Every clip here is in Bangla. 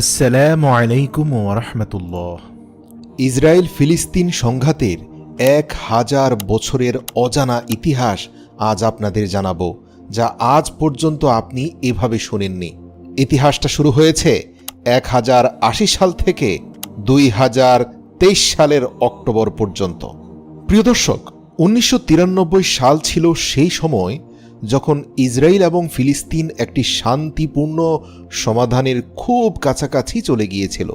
আসসালামু আলাইকুম ওরহমতুল্লাহ ইসরায়েল ফিলিস্তিন সংঘাতের এক হাজার বছরের অজানা ইতিহাস আজ আপনাদের জানাব, যা আজ পর্যন্ত আপনি এভাবে শোনেননি। ইতিহাসটা শুরু হয়েছে এক হাজার আশি সাল থেকে দুই হাজার তেইশ সালের অক্টোবর পর্যন্ত। প্রিয় দর্শক, উনিশশো তিরানব্বই সাল ছিল সেই সময় যখন ইসরায়েল এবং ফিলিস্তিন একটি শান্তিপূর্ণ সমাধানের খুব কাছাকাছি চলে গিয়েছিল।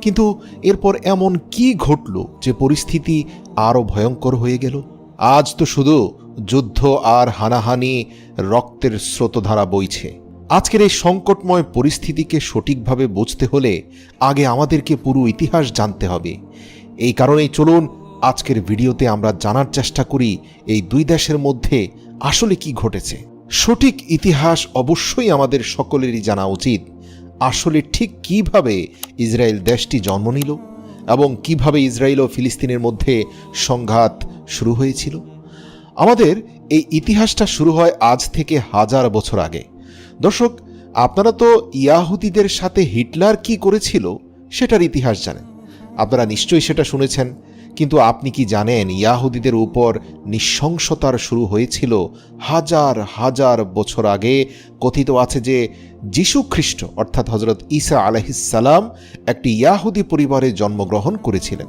কিন্তু এরপর এমন কি ঘটল যে পরিস্থিতি আরও ভয়ঙ্কর হয়ে গেল? আজ তো শুধু যুদ্ধ আর হানাহানি রক্তের স্রোতধারা বইছে। আজকের এই সংকটময় পরিস্থিতিকে সঠিকভাবে বুঝতে হলে আগে আমাদেরকে পুরো ইতিহাস জানতে হবে। এই কারণেই চলুন আজকের ভিডিওতে আমরা জানার চেষ্টা করি এই দুই দেশের মধ্যে আসলে কি ঘটেছে? সঠিক ইতিহাস অবশ্যই আমাদের সকলেরই জানা উচিত। আসলে ঠিক কীভাবে ইসরায়েল দেশটি জন্ম নিল এবং কীভাবে ইসরায়েল ও ফিলিস্তিনের মধ্যে সংঘাত শুরু হয়েছিল? আমাদের এই ইতিহাসটা শুরু হয় আজ থেকে হাজার বছর আগে। দর্শক, আপনারা তো ইয়াহুদিদের সাথে হিটলার কি করেছিল, সেটার ইতিহাস জানেন। আপনারা নিশ্চয়ই সেটা শুনেছেন। কিন্তু আপনি কি জানেন ইয়াহুদিদের উপর নৃশংসতার শুরু হয়েছিল হাজার হাজার বছর আগে? কথিত আছে যে যীশু খ্রিস্ট, অর্থাৎ হজরত ঈসা আলহিসাল্লাম একটি ইয়াহুদি পরিবারে জন্মগ্রহণ করেছিলেন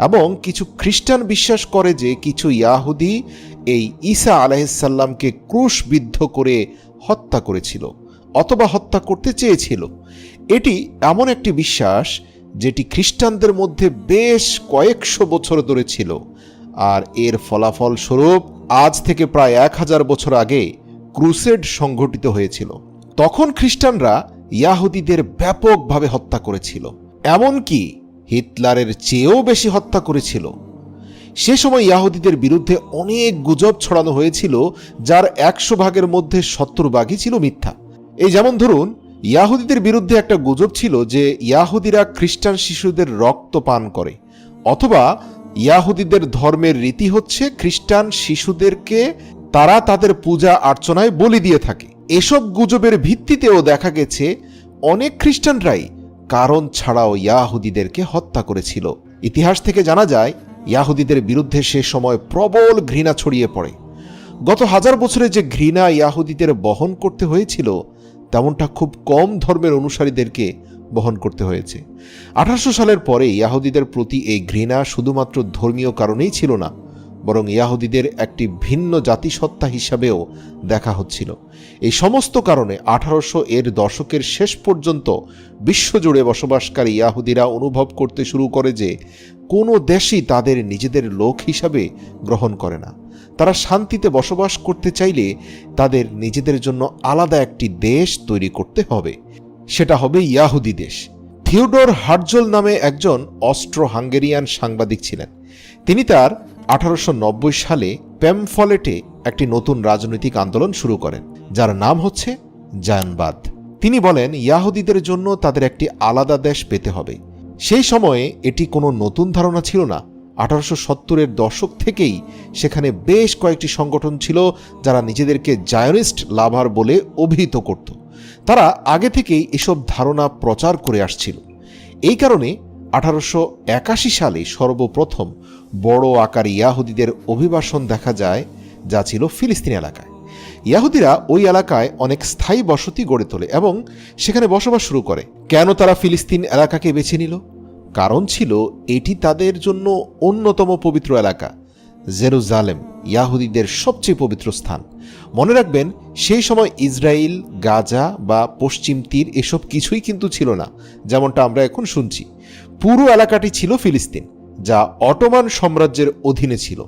এবং কিছু খ্রিস্টান বিশ্বাস করে যে কিছু ইয়াহুদি এই ঈসা আলাহিসাল্লামকে ক্রুশবিদ্ধ করে হত্যা করেছিল অথবা হত্যা করতে চেয়েছিল। এটি এমন একটি বিশ্বাস যেটি খ্রিস্টানদের মধ্যে বেশ কয়েকশো বছর ধরে ছিল। আর এর ফলাফল স্বরূপ আজ থেকে প্রায় এক হাজার বছর আগে ক্রুসেড সংঘটিত হয়েছিল। তখন খ্রিস্টানরা ইয়াহুদিদের ব্যাপকভাবে হত্যা করেছিল। এমনকি হিটলারের চেয়েও বেশি হত্যা করেছিল। সে সময় ইয়াহুদিদের বিরুদ্ধে অনেক গুজব ছড়ানো হয়েছিল, যার একশো ভাগের মধ্যে সত্তর ভাগই ছিল মিথ্যা। এই যেমন ধরুন ইয়াহুদিদের বিরুদ্ধে একটা গুজব ছিল যে ইয়াহুদিরা খ্রিস্টান শিশুদের রক্ত পান করে, অথবা ইয়াহুদিদের ধর্মের রীতি হচ্ছে খ্রিস্টান শিশুদেরকে তারা তাদের পূজা আর্চনায় বলি দিয়ে থাকে। এসব গুজবের ভিত্তিতেও দেখা গেছে অনেক খ্রিস্টানরাই কারণ ছাড়াও ইয়াহুদিদেরকে হত্যা করেছিল। ইতিহাস থেকে জানা যায়, ইয়াহুদিদের বিরুদ্ধে সে সময় প্রবল ঘৃণা ছড়িয়ে পড়ে। গত হাজার বছরে যে ঘৃণা ইয়াহুদিদের বহন করতে হয়েছিল তেমনটা খুব কম ধর্মের অনুসারীদেরকে বহন করতে হয়েছে। আঠারোশো সালের পরে ইয়াহুদিদের প্রতি এই ঘৃণা শুধুমাত্র ধর্মীয় কারণেই ছিল না, বরং ইয়াহুদিদের একটি ভিন্ন জাতিসত্তা হিসাবেও দেখা হচ্ছিল। এই সমস্ত কারণে আঠারোশো এর দশকের শেষ পর্যন্ত বিশ্বজুড়ে বসবাসকারী ইয়াহুদিরা অনুভব করতে শুরু করে যে কোনো দেশই তাদের নিজেদের লোক হিসাবে গ্রহণ করে না। তারা শান্তিতে বসবাস করতে চাইলে তাদের নিজেদের জন্য আলাদা একটি দেশ তৈরি করতে হবে। সেটা হবে ইয়াহুদি দেশ। থিওডোর হার্জল নামে একজন অস্ট্রো হাঙ্গেরিয়ান সাংবাদিক ছিলেন। তিনি তার আঠারোশো নব্বই সালে প্যামফলেটে একটি নতুন রাজনৈতিক আন্দোলন শুরু করেন, যার নাম হচ্ছে জায়নবাদ তিনি বলেন, ইয়াহুদিদের জন্য তাদের একটি আলাদা দেশ পেতে হবে। সেই সময়ে এটি কোনো নতুন ধারণা ছিল না আঠারোশো সত্তরের দশক থেকেই সেখানে বেশ কয়েকটি সংগঠন ছিল যারা নিজেদেরকে জায়নিস্ট লাভার বলে অভিহিত করত। তারা আগে থেকেই এসব ধারণা প্রচার করে আসছিল। এই কারণে আঠারোশো একাশি সালে সর্বপ্রথম বড় আকার ইয়াহুদিদের অভিবাসন দেখা যায়, যা ছিল ফিলিস্তিন এলাকায়। ইয়াহুদিরা ওই এলাকায় অনেক স্থায়ী বসতি গড়ে তোলে এবং সেখানে বসবাস শুরু করে। কেন তারা ফিলিস্তিন এলাকাকে বেছে নিল? কারণ ছিল এটি তাদের জন্য অন্যতম পবিত্র এলাকা, জেরুজালেম, ইয়াহুদিদের সবচেয়ে পবিত্র স্থান। মনে রাখবেন, সেই সময় ইসরায়েল, গাজা বা পশ্চিম তীর এসব কিছুই কিন্তু ছিল না, যেমনটা আমরা এখন শুনছি। পুরো এলাকাটি ছিল ফিলিস্তিন, যা অটোমান সাম্রাজ্যের অধীনে ছিল।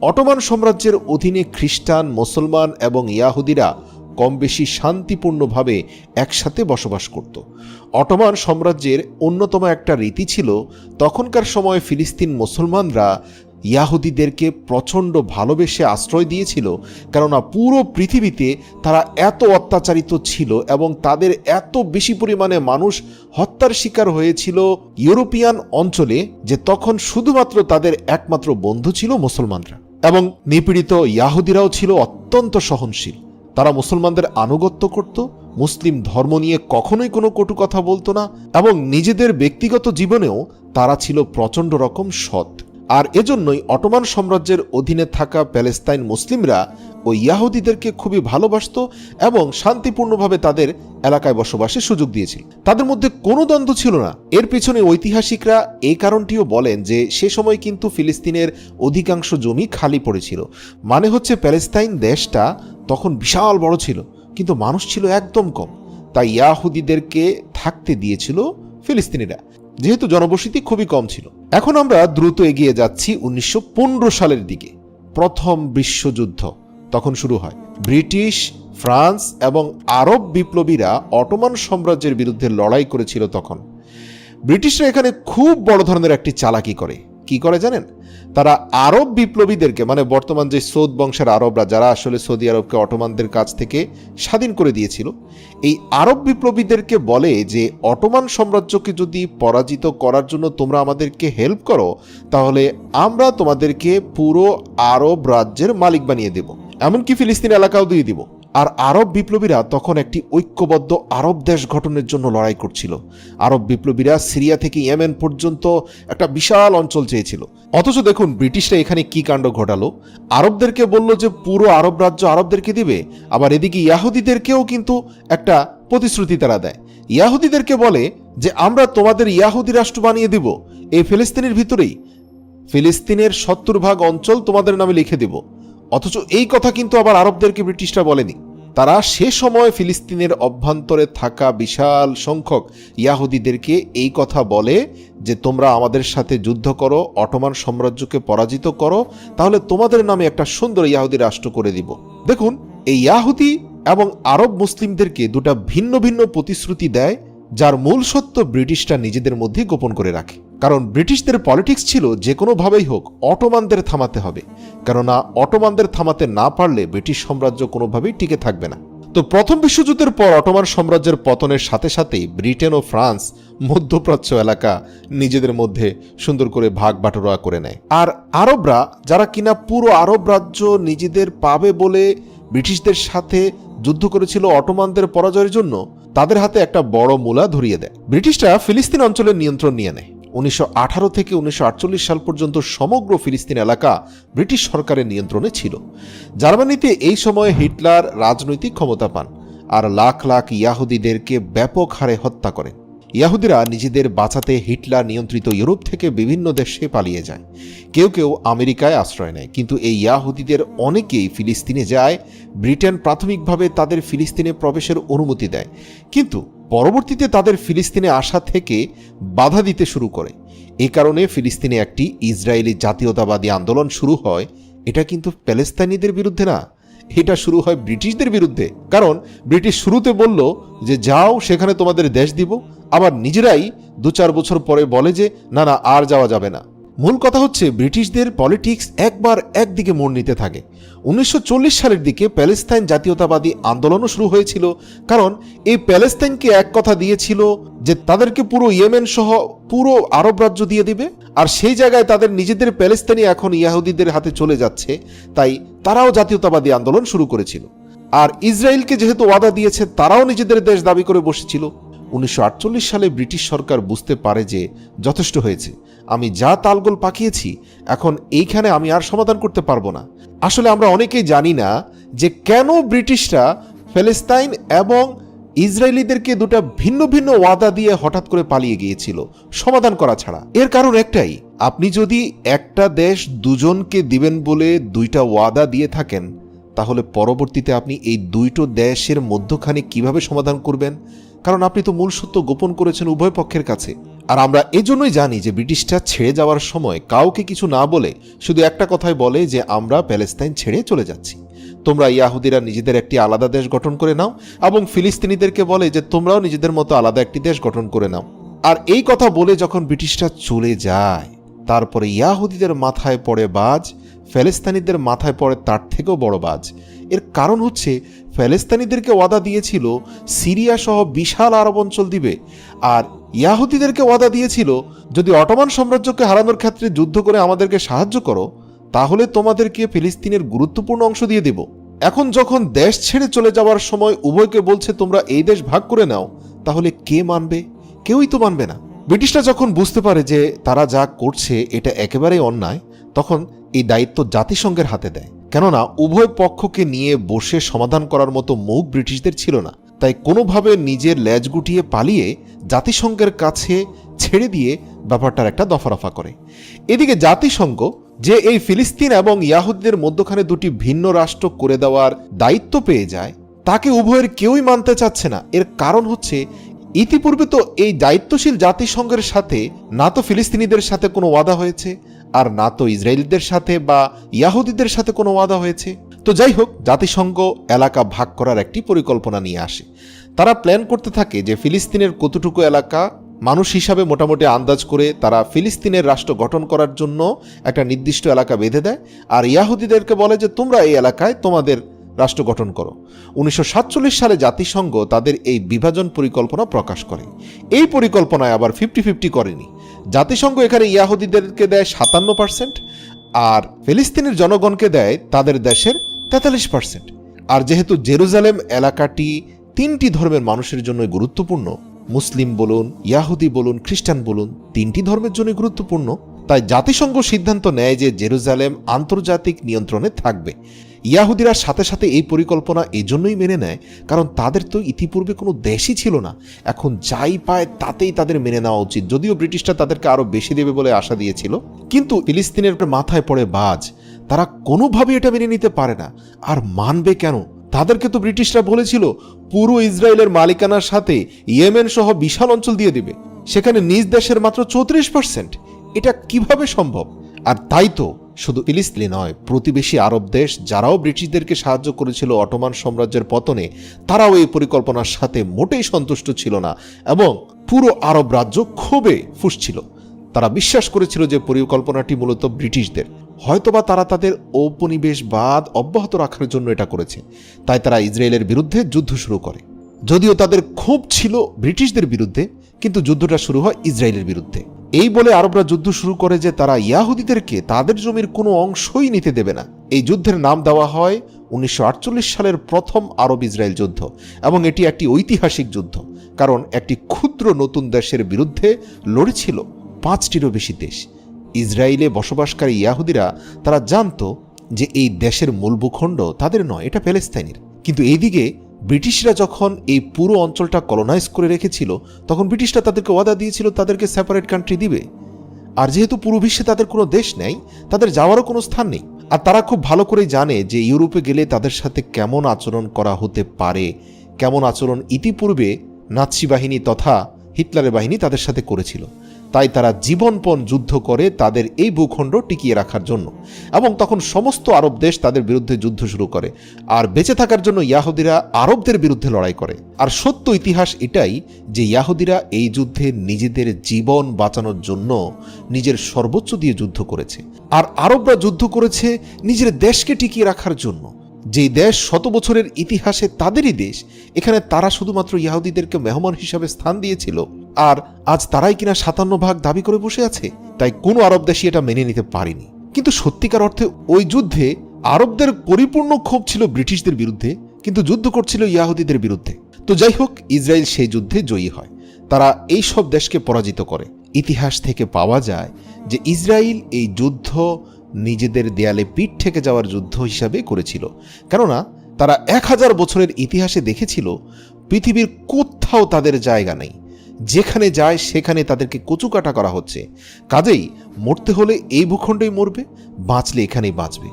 অটোমান সাম্রাজ্যের অধীনে খ্রিস্টান, মুসলমান এবং ইয়াহুদিরা কম বেশি শান্তিপূর্ণভাবে একসাথে বসবাস করত। অটোমান সাম্রাজ্যের অন্যতম একটা রীতি ছিল, তখনকার সময় ফিলিস্তিন মুসলমানরা ইয়াহুদিদেরকে প্রচণ্ড ভালোবেসে আশ্রয় দিয়েছিল, কেননা পুরো পৃথিবীতে তারা এত অত্যাচারিত ছিল এবং তাদের এত বেশি পরিমাণে মানুষ হত্যার শিকার হয়েছিল ইউরোপিয়ান অঞ্চলে যে তখন শুধুমাত্র তাদের একমাত্র বন্ধু ছিল মুসলমানরা। এবং নিপীড়িত ইয়াহুদিরাও ছিল অত্যন্ত সহনশীল। তারা মুসলমানদের আনুগত্য করত, মুসলিম ধর্ম নিয়ে কখনোই কোনো কটু কথা বলতো না এবং নিজেদের ব্যক্তিগত জীবনেও তারা ছিল প্রচণ্ড রকম সৎ। আর এজন্যই অটোমান সাম্রাজ্যের অধীনে থাকা প্যালেস্তাইন মুসলিমরা ও ইয়াহুদিদেরকে খুবই ভালোবাসত এবং শান্তিপূর্ণভাবে তাদের এলাকায় বসবাসের সুযোগ দিয়েছিল তাদের মধ্যে কোনো দ্বন্দ্ব ছিল না। এর পিছনে ঐতিহাসিকরা এই কারণটিও বলেন যে সে সময় কিন্তু ফিলিস্তিনের অধিকাংশ জমি খালি পড়েছিল। মানে হচ্ছে প্যালেস্তাইন দেশটা তখন বিশাল বড় ছিল, কিন্তু মানুষ ছিল একদম কম। তাই ইয়াহুদিদেরকে থাকতে দিয়েছিল ফিলিস্তিনিরা। যেহেতু জনবসতি খুবই কম ছিল। এখন আমরা দ্রুত এগিয়ে যাচ্ছি উনিশশো পনেরো সালের দিকে, প্রথম বিশ্বযুদ্ধ তখন শুরু হয়। ব্রিটিশ, ফ্রান্স এবং আরব বিপ্লবীরা অটোমান সাম্রাজ্যের বিরুদ্ধে লড়াই করেছিল তখন। ব্রিটিশরা এখানে খুব বড় ধরনের একটি চালাকি করে। কি করে জানেন? তারা আরব বিপ্লবীদেরকে মানে বর্তমান যে সৌদ বংশের আরবরা, যারা আসলে সৌদি আরবকে অটোমানদের কাছ থেকে স্বাধীন করে দিয়েছিল, এই আরব বিপ্লবীদেরকে বলে যে, অটোমান সাম্রাজ্যকে যদি পরাজিত করার জন্য তোমরা আমাদেরকে হেল্প করো, তাহলে আমরা তোমাদেরকে পুরো আরব রাজ্যের মালিক বানিয়ে দেব। এমনকি ফিলিস্তিন এলাকাও দিয়ে দিব। আর আরব বিপ্লবীরা তখন একটি ঐক্যবদ্ধ আরব দেশ গঠনের জন্য লড়াই করছিল। আরব বিপ্লবীরা সিরিয়া থেকে ইয়েমেন পর্যন্ত একটা বিশাল অঞ্চল চেয়েছিল। অথচ দেখুন, ব্রিটিশরা এখানে কি কাণ্ড ঘটালো? আরবদেরকে বলল যে পুরো আরব রাজ্য আরবদেরকে দিবে, আবার এদিকে ইয়াহুদিদেরকেও কিন্তু একটা প্রতিশ্রুতি তারা দেয়। ইয়াহুদিদেরকে বলে যে, আমরা তোমাদের ইয়াহুদি রাষ্ট্র বানিয়ে দিব, এই ফিলিস্তিনের ভিতরেই। ফিলিস্তিনের সত্তর ভাগ অঞ্চল তোমাদের নামে লিখে দেব। অথচ এই কথা কিন্তু আবার আরবদেরকে ব্রিটিশরা বলেনি। তারা সে সময় ফিলিস্তিনের অভ্যন্তরে থাকা বিশাল সংখ্যক ইয়াহুদিদেরকে এই কথা বলে যে, তোমরা আমাদের সাথে যুদ্ধ করো, অটোমান সাম্রাজ্যকে পরাজিত করো, তাহলে তোমাদের নামে একটা সুন্দর ইয়াহুদি রাষ্ট্র করে দিব। দেখুন, এই ইয়াহুদি এবং আরব মুসলিমদেরকে দুটা ভিন্ন ভিন্ন প্রতিশ্রুতি দেয়, যার মূল সত্য ব্রিটিশরা নিজেদের মধ্যে গোপন করে রাখে। কারণ ব্রিটিশদের পলিটিক্স ছিল যে কোনোভাবেই হোক অটোমানদের থামাতে হবে। কেননা অটোমানদের থামাতে না পারলে ব্রিটিশ সাম্রাজ্য কোনোভাবেই টিকে থাকবে না। তো প্রথম বিশ্বযুদ্ধের পর অটোমান সাম্রাজ্যের পতনের সাথে সাথেই ব্রিটেন ও ফ্রান্স মধ্যপ্রাচ্য এলাকা নিজেদের মধ্যে সুন্দর করে ভাগ বাটোয়া করে নেয়। আর আরবরা, যারা কিনা পুরো আরব রাজ্য নিজেদের পাবে বলে ব্রিটিশদের সাথে যুদ্ধ করেছিল অটোমানদের পরাজয়ের জন্য, তাদের হাতে একটা বড় মূলা ধরিয়ে দেয়। ব্রিটিশরা ফিলিস্তিন অঞ্চলের নিয়ন্ত্রণ নিয়ে নেয়। উনিশশো আঠারো থেকে উনিশশো আটচল্লিশ সাল পর্যন্ত সমগ্র ফিলিস্তিন এলাকা ব্রিটিশ সরকারের নিয়ন্ত্রণে ছিল। জার্মানিতে এই সময়ে হিটলার রাজনৈতিক ক্ষমতা পান আর লাখ লাখ ইয়াহুদিদেরকে ব্যাপক হারে হত্যা করেন। ইয়াহুদিরা নিজেদের বাঁচাতে হিটলার নিয়ন্ত্রিত ইউরোপ থেকে বিভিন্ন দেশে পালিয়ে যায়। কেউ কেউ আমেরিকায় আশ্রয় নেয়, কিন্তু এই ইয়াহুদিদের অনেকেই ফিলিস্তিনে যায়, ব্রিটেন প্রাথমিকভাবে তাদের ফিলিস্তিনে প্রবেশের অনুমতি দেয়। কিন্তু পরবর্তীতে তাদের ফিলিস্তিনে আসা থেকে বাধা দিতে শুরু করে। এ কারণে ফিলিস্তিনে একটি ইসরায়েলি জাতীয়তাবাদী আন্দোলন শুরু হয়। এটা কিন্তু প্যালেস্তানিদের বিরুদ্ধে না, এটা শুরু হয় ব্রিটিশদের বিরুদ্ধে। কারণ ব্রিটিশ শুরুতে বলল যে, যাও, সেখানে তোমাদের দেশ দিব। আবার নিজেরাই দু চার বছর পরে বলে যে, না না, আর যাওয়া যাবে না। মূল কথা হচ্ছে ব্রিটিশদের পলিটিক্স একবার একদিকে মোড় নিতে থাকে। উনিশশো চল্লিশ সালের দিকে প্যালেস্তাইন জাতীয়তাবাদী আন্দোলনও শুরু হয়েছিল, কারণ এই প্যালেস্তাইনকে এক কথা দিয়েছিল যে তাদেরকে পুরো ইয়েমেন সহ পুরো আরব রাজ্য দিয়ে দিবে, আর সেই জায়গায় তাদের নিজেদের প্যালেস্তানি এখন ইয়াহুদিদের হাতে চলে যাচ্ছে, তাই তারাও জাতীয়তাবাদী আন্দোলন শুরু করেছিল। আর ইসরায়েলকে যেহেতু ওয়াদা দিয়েছে, তারাও নিজেদের দেশ দাবি করে বসেছিল। উনিশশো আটচল্লিশ সালে ব্রিটিশ সরকার বুঝতে পারে যে যথেষ্ট হয়েছে। আমি যা তালগোল পাকিয়েছি, এখন এইখানে আমি আর সমাধান করতে পারব না। আসলে আমরা অনেকেই জানি না যে কেন ব্রিটিশরা ফেলেস্তাইন এবং ইসরায়েলিদেরকে দুটা ভিন্ন ভিন্ন ওয়াদা দিয়ে হঠাৎ করে পালিয়ে গিয়েছিল, সমাধান করা ছাড়া। এর কারণ একটাই, আপনি যদি একটা দেশ দুজনকে দিবেন বলে দুইটা ওয়াদা দিয়ে থাকেন তাহলে পরবর্তীতে আপনি এই দুইটো দেশের মধ্যখানে কীভাবে সমাধান করবেন? কারণ আপনি তো মূল সত্য গোপন করেছেন উভয় পক্ষের কাছে। আর আমরা এজন্যই জানি যে ব্রিটিশরা ছেড়ে যাওয়ার সময় কাউকে কিছু না বলে শুধু একটা কথাই বলে যে আমরা প্যালেস্তাইন ছেড়ে চলে যাচ্ছি। তোমরা ইয়াহুদিরা নিজেদের একটি আলাদা দেশ গঠন করে নাও এবং ফিলিস্তিনিদেরকে বলে যে তোমরাও নিজেদের মতো আলাদা একটি দেশ গঠন করে নাও। আর এই কথা বলে যখন ব্রিটিশরা চলে যায়, তারপরে ইয়াহুদিদের মাথায় পড়ে বাজ ফেলেস্তানিদের মাথায় পড়ে তার থেকেও বড় বাজ। এর কারণ হচ্ছে, ফেলেস্তানিদেরকে ওয়াদা দিয়েছিল সিরিয়া সহ বিশাল আরব অঞ্চল দিবে, আর ইয়াহুদিদেরকে ওয়াদা দিয়েছিল, যদি অটোমান সাম্রাজ্যকে হারানোর ক্ষেত্রে যুদ্ধ করে আমাদেরকে সাহায্য করো, তাহলে তোমাদেরকে ফিলিস্তিনের গুরুত্বপূর্ণ অংশ দিয়ে দেব। এখন যখন দেশ ছেড়ে চলে যাওয়ার সময় উভয়কে বলছে, তোমরা এই দেশ ভাগ করে নাও, তাহলে কে মানবে? কেউই তো মানবে না। ব্রিটিশরা যখন বুঝতে পারে যে তারা যা করছে, এটা একেবারেই অন্যায় তখন এই দায়িত্ব জাতিসংঘের হাতে দেয়। কেননা উভয় পক্ষকে নিয়ে বসে সমাধান করার মতো মুখ ব্রিটিশদের ছিল না। তাই কোনোভাবে নিজের ল্যাজ গুটিয়ে পালিয়ে জাতিসংঘের কাছে ছেড়ে দিয়ে ব্যাপারটার একটা দফারফা করে। এদিকে জাতিসংঘ যে এই ফিলিস্তিন এবং ইয়াহুদদের মধ্যখানে দুটি ভিন্ন রাষ্ট্র করে দেওয়ার দায়িত্ব পেয়ে যায়, তাকে উভয়ের কেউই মানতে চাচ্ছে না। এর কারণ হচ্ছে, ইতিপূর্বে তো এই দায়িত্বশীল জাতিসংঘের সাথে, না তো ফিলিস্তিনিদের সাথে কোনো ওয়াদা হয়েছে আর না তো ইসরায়েলদের সাথে বা ইয়াহুদিদের সাথে কোনো ওয়াদা হয়েছে? তো যাই হোক, জাতিসংঘ এলাকা ভাগ করার একটি পরিকল্পনা নিয়ে আসে। তারা প্ল্যান করতে থাকে যে ফিলিস্তিনের কতটুকু এলাকা মানুষ হিসাবে মোটামুটি আন্দাজ করে তারা ফিলিস্তিনের রাষ্ট্র গঠন করার জন্য একটা নির্দিষ্ট এলাকা বেঁধে দেয় আর ইয়াহুদিদেরকে বলে যে, তোমরা এই এলাকায় তোমাদের রাষ্ট্র গঠন করো। উনিশশো সাতচল্লিশ সালে জাতিসংঘ তাদের এই বিভাজন পরিকল্পনা প্রকাশ করে। এই পরিকল্পনায় আবার ফিফটি ফিফটি করেনি। জাতিসংঘ এখানে ইয়াহুদিদেরকে দেয় সাতান্ন পার্সেন্ট আর ফিলিস্তিনের জনগণকে দেয় তাদের দেশের তেতাল্লিশ পার্সেন্ট আর যেহেতু জেরুজালেম এলাকাটি তিনটি ধর্মের মানুষের জন্য গুরুত্বপূর্ণ, মুসলিম বলুন, ইয়াহুদি বলুন, খ্রিস্টান বলুন, তিনটি ধর্মের জন্য গুরুত্বপূর্ণ, তাই জাতিসংঘ সিদ্ধান্ত নেয় যে জেরুজালেম আন্তর্জাতিক নিয়ন্ত্রণে থাকবে। ইয়াহুদিরা সাথে সাথে এই পরিকল্পনা এজন্যই মেনে নেয়, কারণ তাদের তো ইতিপূর্বে কোনো দেশই ছিল না। এখন যাই পায় তাতেই তাদের মেনে নেওয়া উচিত। যদিও ব্রিটিশরা তাদেরকে আরও বেশি দেবে বলে আশা দিয়েছিল, কিন্তু ফিলিস্তিনের মাথায় পড়ে বাজ। তারা কোনোভাবে এটা মেনে নিতে পারে না। আর মানবে কেন? তাদেরকে তো ব্রিটিশরা বলেছিল, পুরো ইসরায়েলের মালিকানার সাথে ইয়েমেন সহ বিশাল অঞ্চল দিয়ে দিবে। সেখানে নিজ দেশের মাত্র চৌত্রিশ পার্সেন্ট এটা কীভাবে সম্ভব? আর তাই তো শুধু ফিলিস্তিনি নয়, প্রতিবেশী আরব দেশ যারাও ব্রিটিশদেরকে সাহায্য করেছিল অটোমান সাম্রাজ্যের পতনে, তারাও এই পরিকল্পনার সাথে মোটেই সন্তুষ্ট ছিল না এবং পুরো আরব রাজ্য ক্ষোভে ফুসছিল। তারা বিশ্বাস করেছিল যে পরিকল্পনাটি মূলত ব্রিটিশদের। হয়তোবা তারা তাদের ঔপনিবেশবাদ অব্যাহত রাখার জন্য এটা করেছে। তাই তারা ইসরায়েলের বিরুদ্ধে যুদ্ধ শুরু করে। যদিও তাদের ক্ষোভ ছিল ব্রিটিশদের বিরুদ্ধে, কিন্তু যুদ্ধটা শুরু হয় ইসরায়েলের বিরুদ্ধে। এই বলে আরবরা যুদ্ধ শুরু করে যে তারা ইয়াহুদিদেরকে তাদের জমির কোনো অংশই নিতে দেবে না। এই যুদ্ধের নাম দেওয়া হয় উনিশশো আটচল্লিশ সালের প্রথম আরব ইসরায়েল যুদ্ধ এবং এটি একটি ঐতিহাসিক যুদ্ধ, কারণ একটি ক্ষুদ্র নতুন দেশের বিরুদ্ধে লড়েছিল পাঁচটিরও বেশি দেশ। ইসরায়েলে বসবাসকারী ইয়াহুদিরা, তারা জানতো যে এই দেশের মূল ভূখণ্ড তাদের নয়, এটা প্যালেস্তাইনের কিন্তু এইদিকে ব্রিটিশরা যখন এই পুরো অঞ্চলটা কলোনাইজ করে রেখেছিল, তখন ব্রিটিশরা তাদেরকে ওয়াদা দিয়েছিল, তাদেরকে সেপারেট কান্ট্রি দিবে। আর যেহেতু পুরো বিশ্বে তাদের কোনো দেশ নেই, তাদের যাওয়ারও কোনো স্থান নেই। আর তারা খুব ভালো করেই জানে যে ইউরোপে গেলে তাদের সাথে কেমন আচরণ করা হতে পারে, কেমন আচরণ ইতিপূর্বে নাৎসি বাহিনী তথা হিটলারের বাহিনী তাদের সাথে করেছিল। তাই তারা জীবনপণ যুদ্ধ করে তাদের এই ভূখণ্ড টিকিয়ে রাখার জন্য। এবং তখন সমস্ত আরব দেশ তাদের বিরুদ্ধে যুদ্ধ শুরু করে। আর বেঁচে থাকার জন্য ইয়াহুদিরা আরবদের বিরুদ্ধে লড়াই করে। আর সত্য ইতিহাস এটাই যে ইয়াহুদিরা এই যুদ্ধে নিজেদের জীবন বাঁচানোর জন্য নিজের সর্বোচ্চ দিয়ে যুদ্ধ করেছে। আর আরবরা যুদ্ধ করেছে নিজের দেশকে টিকিয়ে রাখার জন্য। যেই দেশ শত বছরের ইতিহাসে তাদেরই দেশ, এখানে তারা শুধুমাত্র ইয়াহুদিদেরকে মেহমান হিসাবে স্থান দিয়েছিল। আর আজ তারাই কিনা সাতান্ন ভাগ দাবি করে বসে আছে, তাই কোনো আরব দেশই এটা মেনে নিতে পারেনি। কিন্তু সত্যিকার অর্থে ওই যুদ্ধে আরবদের পরিপূর্ণ ক্ষোভ ছিল ব্রিটিশদের বিরুদ্ধে, কিন্তু যুদ্ধ করছিল ইয়াহুদিদের বিরুদ্ধে। তো যাই হোক, ইসরায়েল সেই যুদ্ধে জয়ী হয়। তারা এই সব দেশকে পরাজিত করে। ইতিহাস থেকে পাওয়া যায় যে ইসরায়েল এই যুদ্ধ নিজেদের দেয়ালে পিঠ থেকে যাওয়ার যুদ্ধ হিসাবে করেছিল। কেননা, তারা এক হাজার বছরের ইতিহাসে দেখেছিল, পৃথিবীর কোথাও তাদের জায়গা নেই। যেখানে যায়, সেখানে তাদেরকে কচুকাটা করা হচ্ছে। কাজেই মরতে হলে এই ভূখণ্ডেই মরবে, বাঁচলে এখানেই বাঁচবে।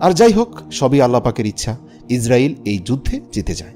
আর যাই হোক, সবই আল্লাপাকের ইচ্ছা। ইসরায়েল এই যুদ্ধে জিতে যায়।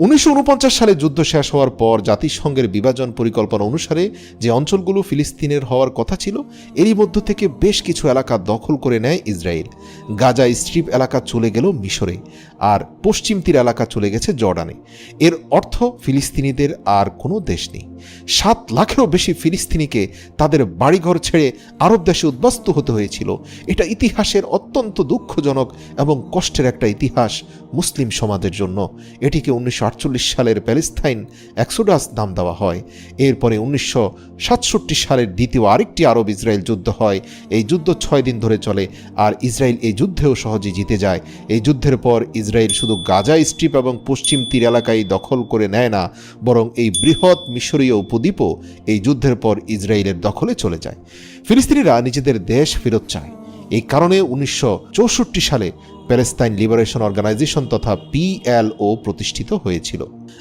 উনিশশো উনপঞ্চাশ সালে যুদ্ধ শেষ হওয়ার পর জাতিসংঘের বিভাজন পরিকল্পনা অনুসারে যে অঞ্চলগুলো ফিলিস্তিনের হওয়ার কথা ছিল, এরই মধ্য থেকে বেশ কিছু এলাকা দখল করে নেয় ইসরায়েল। গাজা স্ট্রিপ এলাকা চলে গেল মিশরে। আর পশ্চিম তীর এলাকা চলে গেছে জর্ডানে। এর অর্থ ফিলিস্তিনিদের আর কোনো দেশ নেই। সাত লাখেরও বেশি ফিলিস্তিনিকে তাদের বাড়িঘর ছেড়ে আরব দেশে উদ্বাস্ত হতে হয়েছিল। এটা ইতিহাসের অত্যন্ত দুঃখজনক এবং কষ্টের একটা ইতিহাস মুসলিম সমাজের জন্য। এটিকে উনিশশো আটচল্লিশ সালের প্যালেস্তাইন এক্সোডাস নাম দেওয়া হয়। এরপরে উনিশশো সাতষট্টি সালের দ্বিতীয় আরেকটি আরব ইসরায়েল যুদ্ধ হয়। এই যুদ্ধ ছয় দিন ধরে চলে, আর ইসরায়েল এই যুদ্ধেও সহজে জিতে যায়। এই যুদ্ধের পর ইসরায়েল শুধু গাজা স্ট্রিপ এবং পশ্চিম তীর এলাকায় দখল করে নেয় না, বরং এই বৃহৎ মিশরীয় উপদ্বীপও এই যুদ্ধের পর ইসরায়েলের দখলে চলে যায়। ফিলিস্তিনিরা নিজেদের দেশ ফেরত চায়। এই কারণে উনিশশো চৌষট্টি সালে প্যালেস্তাইন লিবারেশন অর্গানাইজেশন তথা পিএলও প্রতিষ্ঠিত হয়েছিল।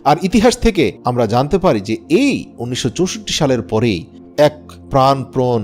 আর ইতিহাস থেকে আমরা জানতে পারি যে এই উনিশশো চৌষট্টি সালের পরেই এক প্রাণপ্রণ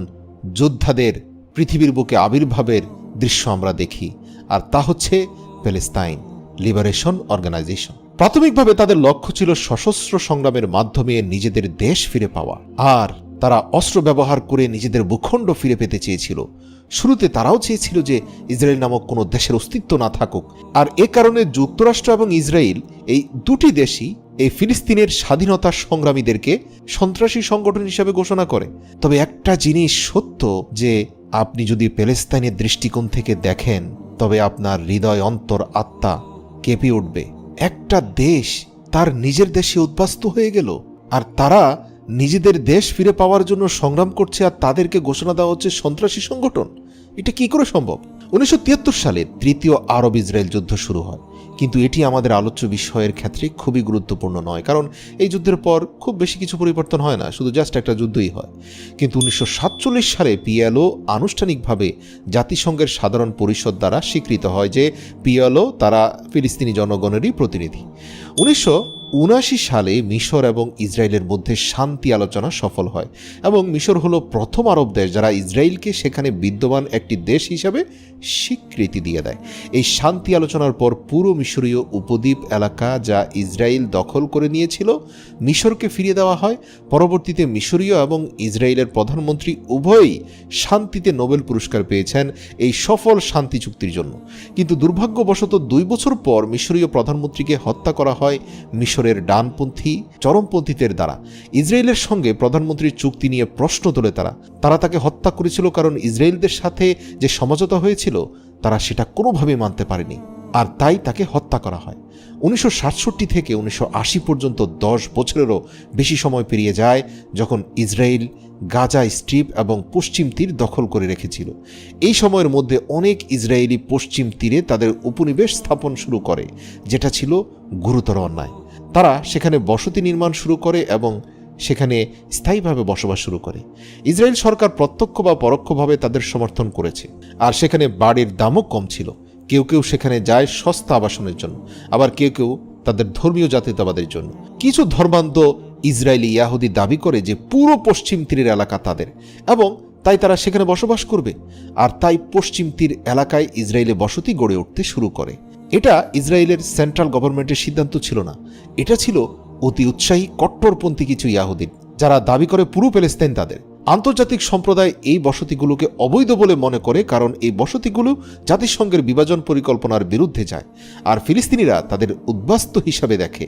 যোদ্ধাদের পৃথিবীর বুকে আবির্ভাবের দৃশ্য আমরা দেখি, আর তা হচ্ছে প্যালেস্তাইন। লিবারেশন অর্গানাইজেশন প্রাথমিকভাবে তাদের লক্ষ্য ছিল সশস্ত্র সংগ্রামের মাধ্যমে নিজেদের দেশ ফিরে পাওয়া। আর তারা অস্ত্র ব্যবহার করে নিজেদের ভূখণ্ড ফিরে পেতে চেয়েছিল। শুরুতে তারাও চেয়েছিল যে ইসরায়েল নামক কোনো দেশের অস্তিত্ব না থাকুক। আর এ কারণে যুক্তরাষ্ট্র এবং ইসরায়েল এই দুটি দেশই এই ফিলিস্তিনের স্বাধীনতা সংগ্রামীদেরকে সন্ত্রাসী সংগঠন হিসাবে ঘোষণা করে। তবে একটা জিনিস সত্য যে আপনি যদি প্যালেস্তাইনের দৃষ্টিকোণ থেকে দেখেন, তবে আপনার হৃদয় অন্তর আত্মা কেঁপে উঠবে। একটা দেশ তার নিজের দেশে উদ্বাস্ত হয়ে গেল, আর তারা নিজেদের দেশ ফিরে পাওয়ার জন্য সংগ্রাম করছে আর তাদেরকে ঘোষণা দেওয়া হচ্ছে সন্ত্রাসী সংগঠন। এটা কি করে সম্ভব? উনিশশো তিয়াত্তর সালে তৃতীয় আরব ইসরায়েল যুদ্ধ শুরু হয়। কিন্তু এটি আমাদের আলোচ্য বিষয়ের ক্ষেত্রে খুবই গুরুত্বপূর্ণ নয়। কারণ এই যুদ্ধের পর খুব বেশি কিছু পরিবর্তন হয় না, শুধু জাস্ট একটা যুদ্ধই হয়। কিন্তু উনিশশো সাতচল্লিশ সালে পিএলও আনুষ্ঠানিকভাবে জাতিসংঘের সাধারণ পরিষদ দ্বারা স্বীকৃত হয় যে পিএলও তারা ফিলিস্তিনি জনগণেরই প্রতিনিধি। উনিশশো উনাশি সালে মিশর এবং ইসরায়েলের মধ্যে শান্তি আলোচনা সফল হয় এবং মিশর হলো প্রথম আরব দেশ যারা ইসরায়েলকে সেখানে বিদ্যমান একটি দেশ হিসাবে স্বীকৃতি দিয়ে দেয়। এই শান্তি আলোচনার পর পুরো মিশরীয় উপদ্বীপ এলাকা যা ইসরায়েল দখল করে নিয়েছিল মিশরকে ফিরিয়ে দেওয়া হয়। পরবর্তীতে মিশরীয় এবং ইসরায়েলের প্রধানমন্ত্রী উভয়ই শান্তিতে নোবেল পুরস্কার পেয়েছেন এই সফল শান্তি চুক্তির জন্য। কিন্তু দুর্ভাগ্যবশত দুই বছর পর মিশরীয় প্রধানমন্ত্রীকে হত্যা করা হয়। মিশরের ডানপন্থী, চরমপন্থীদের দ্বারা। ইসরায়েলের সঙ্গে প্রধানমন্ত্রীর চুক্তি নিয়ে প্রশ্ন তোলে তারা। তারা তাকে হত্যা করেছিল কারণ ইসরায়েলদের সাথে যে সমঝোতা হয়েছিল, তারা সেটা কোনোভাবে মানতে পারেনি। আর তাই তাকে হত্যা করা হয়। উনিশশো সাতষট্টি থেকে উনিশশো আশি পর্যন্ত দশ বছরেরও বেশি সময় পেরিয়ে যায় যখন ইসরায়েল, গাজা স্ট্রিপ এবং পশ্চিম তীর দখল করে রেখেছিল। এই সময়ের মধ্যে অনেক ইসরায়েলি পশ্চিম তীরে তাদের উপনিবেশ স্থাপন শুরু করে, যেটা ছিল গুরুতর অন্যায়। তারা সেখানে বসতি নির্মাণ শুরু করে এবং সেখানে স্থায়ীভাবে বসবাস শুরু করে। ইসরায়েল সরকার প্রত্যক্ষ বা পরোক্ষভাবে তাদের সমর্থন করেছে, আর সেখানে বাড়ির দামও কম ছিল। কেউ কেউ সেখানে যায় সস্তা আবাসনের জন্য, আবার কেউ কেউ তাদের ধর্মীয় জাতীয়তাবাদের জন্য। কিছু ধর্মান্ধ ইসরায়েলি ইয়াহুদি দাবি করে যে পুরো পশ্চিম তীরের এলাকা তাদের, এবং তাই তারা সেখানে বসবাস করবে, আর তাই পশ্চিম তীর এলাকায় ইসরায়েলে বসতি গড়ে উঠতে শুরু করে। এটা ইসরায়েলের সেন্ট্রাল গভর্নমেন্টের সিদ্ধান্ত ছিল না। এটা ছিল অতি উৎসাহী কট্টরপন্থী কিছু ইয়াহুদিন, যারা দাবি করে পুরো প্যালেস্তাইন তাদের। আন্তর্জাতিক সম্প্রদায় এই বসতিগুলোকে অবৈধ বলে মনে করে কারণ এই বসতিগুলো জাতিসংঘের বিভাজন পরিকল্পনার বিরুদ্ধে যায়। আর ফিলিস্তিনিরা তাদের উদ্বাস্ত হিসাবে দেখে।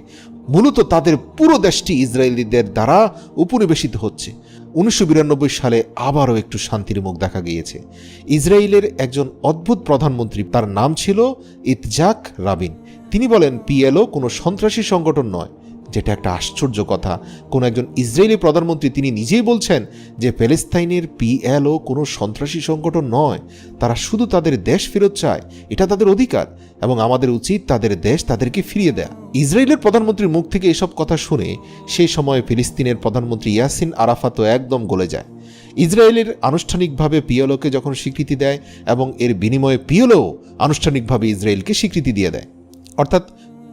মূলত তাদের পুরো দেশটি ইসরায়েলিদের দ্বারা উপনিবেশিত হচ্ছে। উনিশশো বিরানব্বই সালে আবারও একটু শান্তির মুখ দেখা গিয়েছে। ইসরায়েলের একজন অদ্ভুত প্রধানমন্ত্রী, তার নাম ছিল ইতজাক রাবিন। তিনি বলেন, পিএলও কোনো সন্ত্রাসী সংগঠন নয়। যেটা একটা আশ্চর্য কথা। কোন একজন ইসরায়েলি প্রধানমন্ত্রী তিনি নিজেই বলছেন যে প্যালেস্তাইনের পিএলও কোনো সন্ত্রাসী সংগঠন নয়। তারা শুধু তাদের দেশ ফেরত চায়, এটা তাদের অধিকার এবং আমাদের উচিত তাদের দেশ তাদেরকে ফিরিয়ে দেয়া। ইসরায়েলের প্রধানমন্ত্রীর মুখ থেকে এসব কথা শুনে সেই সময় ফিলিস্তিনের প্রধানমন্ত্রী ইয়াসিন আরাফাতও একদম গলে যায়। ইসরায়েলের আনুষ্ঠানিকভাবে পিএলওকে যখন স্বীকৃতি দেয় এবং এর বিনিময়ে পিএলও আনুষ্ঠানিকভাবে ইসরায়েলকে স্বীকৃতি দিয়ে দেয়। অর্থাৎ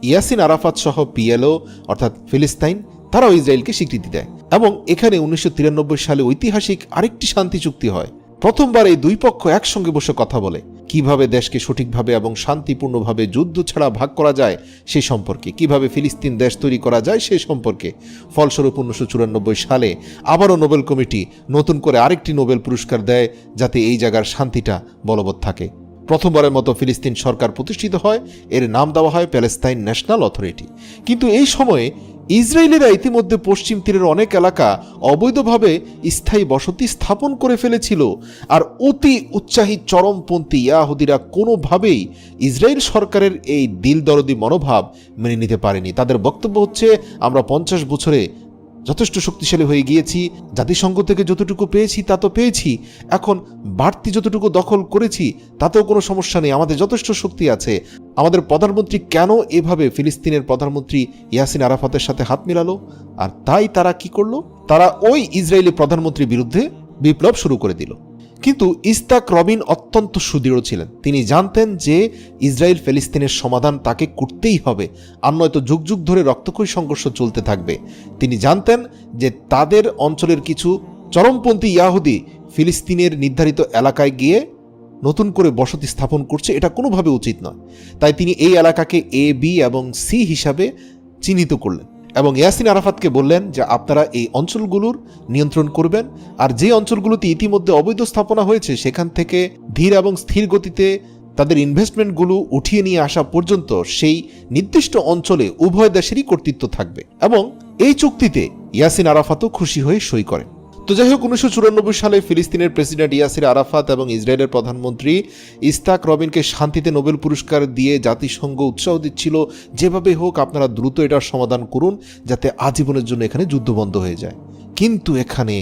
ইয়াসিন আরাফাত সহ পিএলও, অর্থাৎ ফিলিস্তাইন, তারাও ইসরায়েলকে স্বীকৃতি দেয়। এবং এখানে উনিশশো তিরানব্বই সালে ঐতিহাসিক আরেকটি শান্তি চুক্তি হয়। প্রথমবার এই দুই পক্ষ একসঙ্গে বসে কথা বলে। কীভাবে দেশকে সঠিকভাবে এবং শান্তিপূর্ণভাবে যুদ্ধ ছাড়া ভাগ করা যায় সে সম্পর্কে, কীভাবে ফিলিস্তিন দেশ তৈরি করা যায় সে সম্পর্কে। ফলস্বরূপ উনিশশো চুরানব্বই সালে আবারও নোবেল কমিটি নতুন করে আরেকটি নোবেল পুরস্কার দেয়, যাতে এই জায়গার শান্তিটা বলবৎ থাকে। প্রথমবারের মতো ফিলিস্তিন সরকার প্রতিষ্ঠিত হয়। এর নাম দেওয়া হয় প্যালেস্তাইন ন্যাশনাল অথরিটি। কিন্তু এই সময়ে ইসরায়েলিরা ইতিমধ্যে পশ্চিম তীরের অনেক এলাকা অবৈধভাবে স্থায়ী বসতি স্থাপন করে ফেলেছিল। আর অতি উৎসাহী চরমপন্থী ইয়াহুদিরা কোনোভাবেই ইসরায়েল সরকারের এই দিল দরদি মনোভাব মেনে নিতে পারেনি। তাদের বক্তব্য হচ্ছে, আমরা পঞ্চাশ বছরে যথেষ্ট শক্তিশালী হয়ে গিয়েছি, জাতিসংঘ থেকে যতটুকু পেয়েছি তা তো পেয়েছি, এখন বাড়তি যতটুকু দখল করেছি, তাতেও কোনো সমস্যা নেই, আমাদের যথেষ্ট শক্তি আছে। আমাদের প্রধানমন্ত্রী কেন এভাবে ফিলিস্তিনের প্রধানমন্ত্রী ইয়াসিন আরাফাতের সাথে হাত মিলালো? আর তাই তারা কি করল? তারা ওই ইসরায়েলি প্রধানমন্ত্রীর বিরুদ্ধে বিপ্লব শুরু করে দিল। কিন্তু ইস্তাক রবিন অত্যন্ত সুদৃঢ় ছিলেন। তিনি জানতেন যে ইসরায়েল ফিলিস্তিনের সমাধান তাকে করতেই হবে, আর নয়তো যুগ যুগ ধরে রক্তক্ষয়ী সংঘর্ষ চলতে থাকবে। তিনি জানতেন যে তাদের অঞ্চলের কিছু চরমপন্থী ইয়াহুদি ফিলিস্তিনের নির্ধারিত এলাকায় গিয়ে নতুন করে বসতি স্থাপন করছে, এটা কোনোভাবে উচিত নয়। তাই তিনি এই এলাকাকে এ, বি এবং সি হিসাবে চিহ্নিত করলেন। এবং ইয়াসিন আরাফাতকে বললেন যে আপনারা এই অঞ্চলগুলোর নিয়ন্ত্রণ করবেন। আর যে অঞ্চলগুলোতে ইতিমধ্যে অবৈধ স্থাপনা হয়েছে, সেখান থেকে ধীর এবং স্থির গতিতে তাদের ইনভেস্টমেন্টগুলো উঠিয়ে নিয়ে আসা পর্যন্ত সেই নির্দিষ্ট অঞ্চলে উভয় দেশেরই কর্তৃত্ব থাকবে। এবং এই চুক্তিতে ইয়াসিন আরাফাতও খুশি হয়ে সই করেন। তো যাই হোক, উনিশশো চুরানব্বই সালে ফিলিস্তিনের প্রেসিডেন্ট ইয়াসির আরাফাত এবং ইসরায়েলের প্রধানমন্ত্রী ইস্তাক রবিনকে শান্তিতে নোবেল পুরস্কার দিয়ে জাতিসংঘ উৎসাহ দিচ্ছিল। যেভাবে হোক, আপনারা দ্রুত এটার সমাধান করুন যাতে আজীবনের জন্য এখানে যুদ্ধ বন্ধ হয়ে যায়। কিন্তু এখানে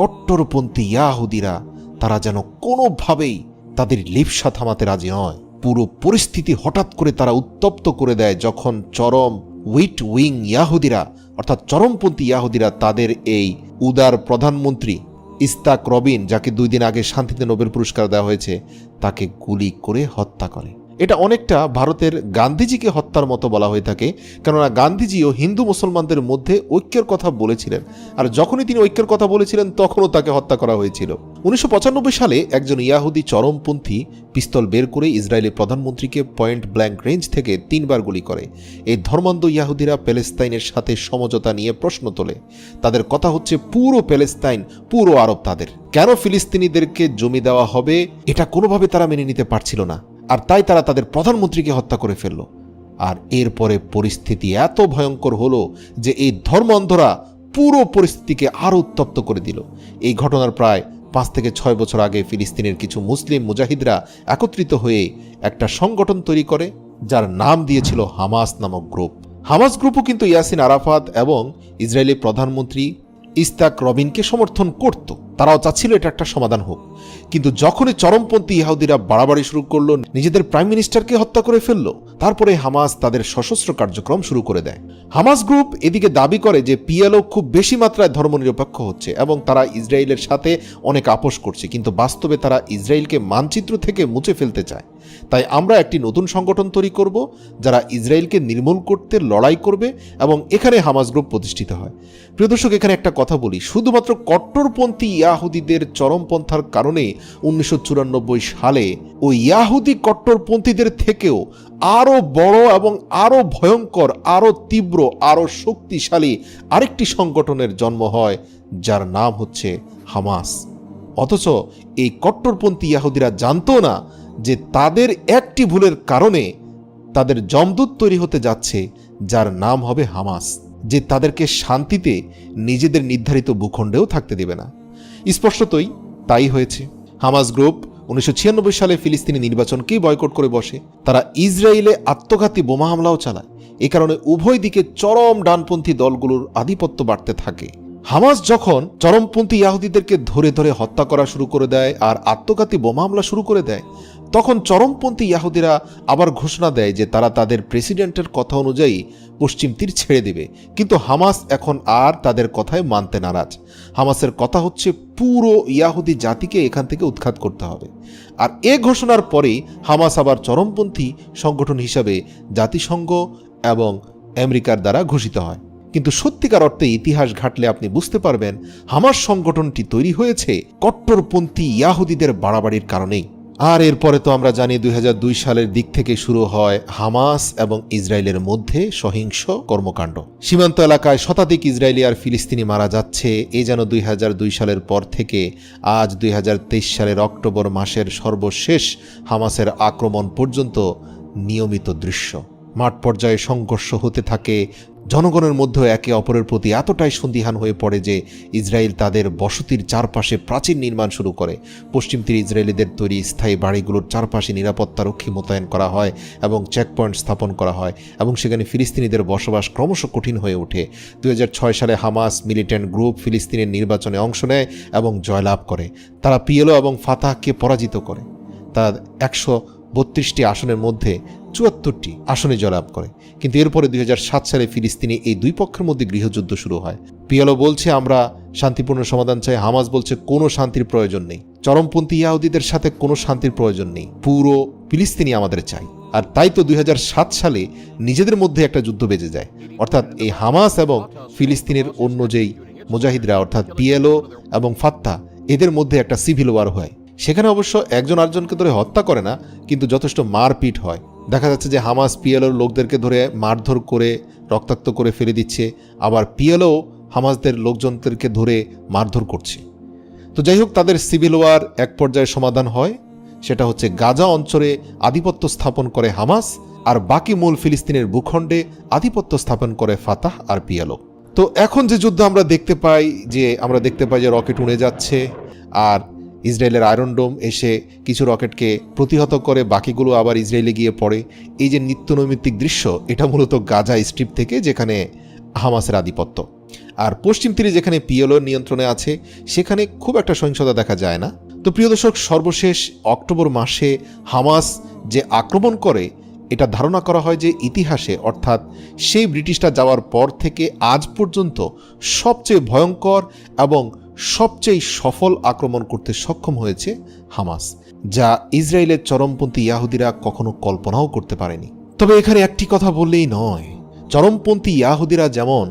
কট্টরপন্থী ইয়াহুদিরা, তারা যেন কোনোভাবেই তাদের লিপসা থামাতে রাজি নয়। পুরো পরিস্থিতি হঠাৎ করে তারা উত্তপ্ত করে দেয় যখন চরম উইট উইং ইয়াহুদিরা, অর্থাৎ চরমপন্থী ইয়াহুদিরা তাদের এই উদার প্রধানমন্ত্রী ইস্তাক রবিন, যাকে দুই দিন আগে শান্তিতে নোবেল পুরস্কার দেওয়া হয়েছে, তাকে গুলি করে হত্যা করে। এটা অনেকটা ভারতের গান্ধীজিকে হত্যার মতো বলা হয়ে থাকে, কেননা গান্ধীজিও হিন্দু মুসলমানদের মধ্যে ঐক্যের কথা বলেছিলেন। আর যখনই তিনি ঐক্যের কথা বলেছিলেন, তখনও তাকে হত্যা করা হয়েছিল। উনিশশো পঁচানব্বই সালে একজন ইয়াহুদি চরমপন্থী পিস্তল বের করে ইসরায়েলি প্রধানমন্ত্রীকে পয়েন্ট ব্ল্যাঙ্ক রেঞ্জ থেকে তিনবার গুলি করে। এই ধর্মান্ধ ইয়াহুদিরা প্যালেস্তাইনের সাথে সমঝোতা নিয়ে প্রশ্ন তোলে। তাদের কথা হচ্ছে, পুরো প্যালেস্তাইন, পুরো আরব তাদের। কেন ফিলিস্তিনিদেরকে জমি দেওয়া হবে? এটা কোনোভাবে তারা মেনে নিতে পারছিল না। আর তাই তারা তাদের প্রধানমন্ত্রীকে হত্যা করে ফেলল। আর এরপরে পরিস্থিতি এত ভয়ঙ্কর হলো যে এই ধর্মান্ধরা পুরো পরিস্থিতিকে আরও উত্তপ্ত করে দিল। এই ঘটনার প্রায় পাঁচ থেকে ছয় বছর আগে ফিলিস্তিনের কিছু মুসলিম মুজাহিদরা একত্রিত হয়ে একটা সংগঠন তৈরি করে, যার নাম দিয়েছিল হামাস নামক গ্রুপ। হামাস গ্রুপও কিন্তু ইয়াসিন আরাফাত এবং ইসরায়েলি প্রধানমন্ত্রী ইস্তাক রবিনকে সমর্থন করত। তারাও চাচ্ছিল এটা একটা সমাধান হোক। কিন্তু যখনই চরমপন্থী ইহাউদিরা বাড়াবাড়ি শুরু করল, নিজেদের প্রাইম মিনিস্টারকে হত্যা করে ফেলল। তারপরে হামাস তাদের সশস্ত্র কার্যক্রম শুরু করে দেয়। হামাস গ্রুপ এদিকে দাবি করে যে পিএলও খুব বেশি মাত্রায় ধর্মনিরপেক্ষ হচ্ছে এবং তারা ইসরায়েলের সাথে অনেক আপোষ করছে, কিন্তু বাস্তবে তারা ইসরায়েলকে মানচিত্র থেকে মুছে ফেলতে চায়। তাই আমরা একটি নতুন সংগঠন তৈরি করব, যারা ইসরায়েলকে নির্মূল করতে লড়াই করবে এবং এখানে হামাস গ্রুপ প্রতিষ্ঠিত হয়। প্রিয় দর্শক, এখানে একটা কথা বলি। শুধুমাত্র কট্টরপন্থী ইয়াহুদিদের চরমপন্থার কারণে উনিশশো চুরানব্বই সালে ওই ইয়াহুদি কট্টরপন্থীদের থেকেও আরও বড় এবং আরও ভয়ঙ্কর, আরও তীব্র, আরও শক্তিশালী আরেকটি সংগঠনের জন্ম হয়, যার নাম হচ্ছে হামাস। অথচ এই কট্টরপন্থী ইয়াহুদিরা জানতো না যে তাদের একটি ভুলের কারণে তাদের জমদূত তৈরি হতে যাচ্ছে, যার নাম হবে হামাস, যে তাদেরকে শান্তিতে নিজেদের নির্ধারিত ভূখণ্ডেও থাকতে দেবে না। স্পষ্টতই তাই হয়েছে। হামাস গ্রুপ উনিশশো ছিয়ানব্বই সালে ফিলিস্তিনি নির্বাচনকেই বয়কট করে বসে। তারা ইসরায়েলে আত্মঘাতী বোমা হামলাও চালায়। এ কারণে উভয় দিকে চরম ডানপন্থী দলগুলোর আধিপত্য বাড়তে থাকে। হামাস যখন চরমপন্থী ইয়াহুদিদেরকে ধরে ধরে হত্যা করা শুরু করে দেয় আর আত্মঘাতী বোমা হামলা শুরু করে দেয় তখন চরমপন্থী ইয়াহুদিরা আবার ঘোষণা দেয় যে তারা তাদের প্রেসিডেন্টের কথা অনুযায়ী পশ্চিম তীর ছেড়ে দেবে। কিন্তু হামাস এখন আর তাদের কথায় মানতে নারাজ। হামাসের কথা হচ্ছে, পুরো ইয়াহুদি জাতিকে এখান থেকে উৎখাত করতে হবে। আর এ ঘোষণার পরেই হামাস আবার চরমপন্থী সংগঠন হিসাবে জাতিসংঘ এবং আমেরিকার দ্বারা ঘোষিত হয়। কিন্তু সত্যিকার অর্থে ইতিহাস ঘাটলে আপনি বুঝতে পারবেন, হামাস সংগঠনটি তৈরি হয়েছে কট্টরপন্থী ইয়াহুদিদের বাড়াবাড়ির কারণেই। আর এরপরে তো আমরা জানি দুই হাজার দুই সালের দিক থেকে শুরু হয় হামাস এবং ইসরায়েলের মধ্যে সহিংস কর্মকাণ্ড। সীমান্ত এলাকায় শতাধিক ইসরায়েলি আর ফিলিস্তিনি মারা যাচ্ছে। এ যেন দুই হাজার দুই সালের পর থেকে আজ দুই হাজার তেইশ সালের অক্টোবর মাসের সর্বশেষ হামাসের আক্রমণ পর্যন্ত নিয়মিত দৃশ্য। মাঠ পর্যায়ে সংঘর্ষ হতে থাকে। জনগণের মধ্যে একে অপরের প্রতি এতটাই সন্দিহান হয়ে পড়ে যে ইসরায়েল তাদের বসতির চারপাশে প্রাচীর নির্মাণ শুরু করে। পশ্চিম তীর ইসরায়েলিদের তৈরি স্থায়ী বাড়িগুলোর চারপাশে নিরাপত্তারক্ষী মোতায়েন করা হয় এবং চেকপয়েন্ট স্থাপন করা হয় এবং সেখানে ফিলিস্তিনিদের বসবাস ক্রমশ কঠিন হয়ে ওঠে। দু হাজার ছয় সালে হামাস মিলিটেন্ট গ্রুপ ফিলিস্তিনের নির্বাচনে অংশ নেয় এবং জয়লাভ করে। তারা পিএলও এবং ফাতাহকে পরাজিত করে। তারা একশো বত্রিশটি আসনের মধ্যে চুয়াত্তরটি আসনে জয়লাভ করে। কিন্তু এরপরে দুই হাজার সাত সালে ফিলিস্তিনি এই দুই পক্ষের মধ্যে গৃহযুদ্ধ শুরু হয়। পিএলও বলছে, আমরা শান্তিপূর্ণ সমাধান চাই। হামাস বলছে, কোনো শান্তির প্রয়োজন নেই। চরমপন্থী ইয়াহুদিদের সাথে কোনো শান্তির প্রয়োজন নেই। পুরো ফিলিস্তিনি আমাদের চাই। আর তাই তো দুই হাজার সাত সালে নিজেদের মধ্যে একটা যুদ্ধ বেজে যায়। অর্থাৎ এই হামাস এবং ফিলিস্তিনের অন্য যেই মুজাহিদরা, অর্থাৎ পিএলও এবং ফাত্তা, এদের মধ্যে একটা সিভিল ওয়ার হয়। সেখানে অবশ্য একজন আরেকজনকে ধরে হত্যা করে না, কিন্তু যথেষ্ট মারপিট হয়। দেখা যাচ্ছে যে হামাস পিএলওর লোকদেরকে ধরে মারধর করে, রক্তাক্ত করে ফেলে দিচ্ছে। আবার পিএলও হামাসদের লোকজনদেরকে ধরে মারধর করছে। তো যাই হোক, তাদের সিভিল ওয়ার এক পর্যায়ে সমাধান হয়। সেটা হচ্ছে গাজা অঞ্চলে আধিপত্য স্থাপন করে হামাস আর বাকি মূল ফিলিস্তিনের ভূখণ্ডে আধিপত্য স্থাপন করে ফাতাহ আর পিয়ালো তো এখন যে যুদ্ধ আমরা দেখতে পাই, যে আমরা দেখতে পাই যে রকেট উড়ে যাচ্ছে আর ইসরায়েলের আয়রন ডোম এসে কিছু রকেটকে প্রতিহত করে, বাকিগুলো আবার ইসরায়েলে গিয়ে পড়ে। এই যে নিত্যনৈমিত্তিক দৃশ্য, এটা মূলত গাজা স্ট্রিপ থেকে যেখানে হামাসের আধিপত্য। আর পশ্চিম তীরে যেখানে পিএলও নিয়ন্ত্রণে আছে, সেখানে খুব একটা সহিংসতা দেখা যায় না। তো প্রিয় দর্শক, সর্বশেষ অক্টোবর মাসে হামাস যে আক্রমণ করে, এটা ধারণা করা হয় যে ইতিহাসে, অর্থাৎ সেই ব্রিটিশরা যাওয়ার পর থেকে আজ পর্যন্ত সবচেয়ে ভয়ঙ্কর এবং সবচেয়ে সফল আক্রমণ করতে সক্ষম হয়েছে হামাস, যা ইসরায়েলের চরমপন্থী ইয়াহুদিরা কখনো কল্পনাও করতে পারেনি। তবে এখানে একটি কথা বললেই নয়, চরমপন্থী ইয়াহুদিরা যেমন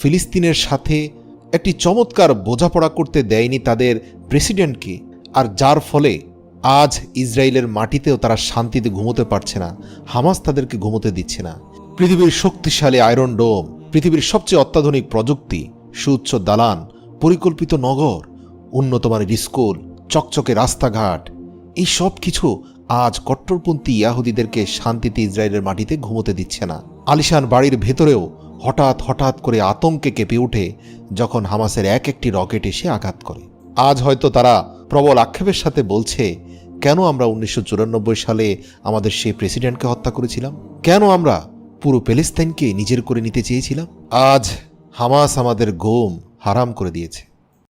ফিলিস্তিনের সাথে একটি চমৎকার বোঝাপড়া করতে দেয়নি তাদের প্রেসিডেন্টকে, আর যার ফলে আজ ইসরায়েলের মাটিতেও তারা শান্তিতে ঘুমোতে পারছে না, হামাস তাদেরকে ঘুমোতে দিচ্ছে না। পৃথিবীর শক্তিশালী আয়রন ডোম, পৃথিবীর সবচেয়ে অত্যাধুনিক প্রযুক্তি, সুউচ্চ দালান পরিকল্পিত নগর উন্নতমানের স্কুল, চকচকে রাস্তাঘাট, এই সব কিছু আজ কট্টরপন্থী ইয়াহুদিদেরকে শান্তিতে ইসরায়েলের মাটিতে ঘুমোতে দিচ্ছে না। আলিশান বাড়ির ভেতরেও হঠাৎ হঠাৎ করে আতঙ্কে কেঁপে ওঠে যখন হামাসের এক একটি রকেট এসে আঘাত করে। আজ হয়তো তারা প্রবল আক্ষেপের সাথে বলছে, কেন আমরা উনিশশো চুরানব্বই সালে আমাদের সেই প্রেসিডেন্টকে হত্যা করেছিলাম? কেন আমরা পুরো প্যালেস্তাইনকে নিজের করে নিতে চেয়েছিলাম? আজ হামাস আমাদের গোম হারাম করে দিয়েছে।